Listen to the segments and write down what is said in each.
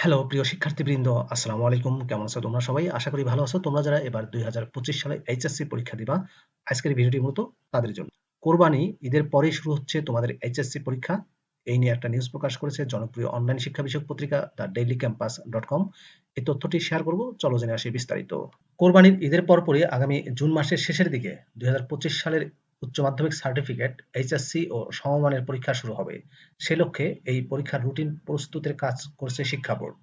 Hello প্রিয় শিক্ষার্থীবৃন্দ, আসসালামু আলাইকুম। কেমন আছো তোমরা সবাই? আশা করি ভালো আছো। তোমরা যারা এবার দুই সালে এইচএসসি পরীক্ষা দিবা, আজকের ভিডিওটি মূলত তাদের জন্য। কোরবানি ঈদের পরেই শুরু হচ্ছে তোমাদের এইচএসসি পরীক্ষা। এই নিয়ে একটা নিউজ প্রকাশ করেছে জনপ্রিয় অনলাইন শিক্ষা বিষয়ক পত্রিকা the daily campus dot com এই তথ্যটি শেয়ার করব, চলো জেনে আসি বিস্তারিত। কোরবানির ঈদের পরপরই আগামী জুন মাসের শেষের দিকে দুই হাজার পঁচিশ সালের উচ্চ মাধ্যমিক সার্টিফিকেট এইচএসসি ও সমমানের পরীক্ষা শুরু হবে। সে লক্ষ্যে এই পরীক্ষার রুটিন প্রস্তুতের কাজ করছে শিক্ষা বোর্ড।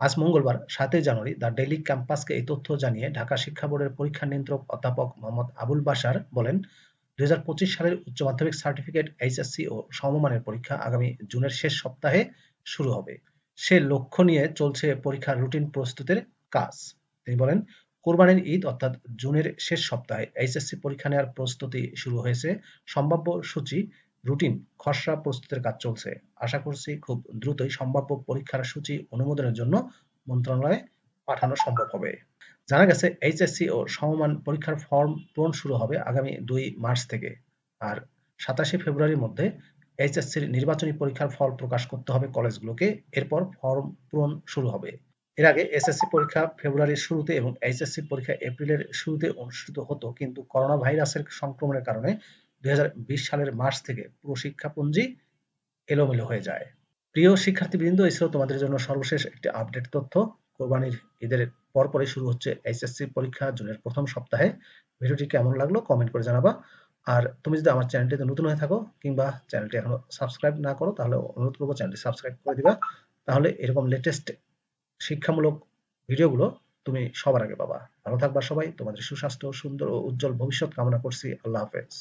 আজ মঙ্গলবার, সাতই জানুয়ারি, দ্য ডেইলি ক্যাম্পাসকে এই তথ্য জানিয়ে ঢাকা শিক্ষা বোর্ডের পরীক্ষা নিয়ন্ত্রক অধ্যাপক মোহাম্মদ আবুল বাশার বলেন, দুই হাজার পঁচিশ সালের উচ্চ মাধ্যমিক সার্টিফিকেট এইচএসসি ও সমমানের পরীক্ষা আগামী জুনের শেষ সপ্তাহে শুরু হবে। সে লক্ষ্য নিয়ে চলছে পরীক্ষার রুটিন প্রস্তুতের কাজ। তিনি বলেন কোরবানির ঈদ অর্থাৎ জুনের শেষ সপ্তাহে এইচএসসি পরীক্ষা নেওয়ার প্রস্তুতি শুরু হয়েছে। সম্ভাব্য সূচি, রুটিন, খসড়া প্রস্তুতের কাজ চলছে। আশা করছি খুব দ্রুতই সম্ভাব্য পরীক্ষার সূচি অনুমোদনের জন্য মন্ত্রণালয়ে পাঠানো সম্ভব হবে। জানা গেছে, এইচএসসি ও সমমান পরীক্ষার ফর্ম পূরণ শুরু হবে আগামী দুই মার্চ থেকে। আর সাতাশে ফেব্রুয়ারির মধ্যে এইচএসসির নির্বাচনী পরীক্ষার ফল প্রকাশ করতে হবে কলেজগুলোকে। এরপর ফর্ম পূরণ শুরু হবে। এর আগে এসএসসি পরীক্ষা ফেব্রুয়ারির শুরুতে এবং এইচএসসি পরীক্ষা এপ্রিলের শুরুতে অনুষ্ঠিত হতো, কিন্তু করোনা ভাইরাসের সংক্রমণের কারণে দুই হাজার বিশ সালের মার্চ থেকে পুরো শিক্ষাপুঞ্জি এলোমেলো হয়ে যায়। প্রিয় শিক্ষার্থীবৃন্দ এছাড়াও তোমাদের জন্য সর্বশেষ একটি আপডেট তথ্য। কোরবানির ঈদের পরপরই শুরু হচ্ছে এইচএসসি পরীক্ষা জুনের প্রথম সপ্তাহে। ভিডিওটি কেমন লাগল কমেন্ট করে জানাবা। আর তুমি যদি আমার চ্যানেলটিতে নতুন হয়ে থাকো কিংবা চ্যানেলটি এখনও সাবস্ক্রাইব না করো, তাহলে অনুরোধ করব চ্যানেলটি সাবস্ক্রাইব করে দিবা। তাহলে এরকম লেটেস্ট শিক্ষামূলক ভিডিওগুলো তুমি সবার আগে পাবা। ভালো থাকবা সবাই। তোমাদের সুস্বাস্থ্য, সুন্দর ও উজ্জ্বল ভবিষ্যৎ কামনা করছি। আল্লাহ হাফেজ।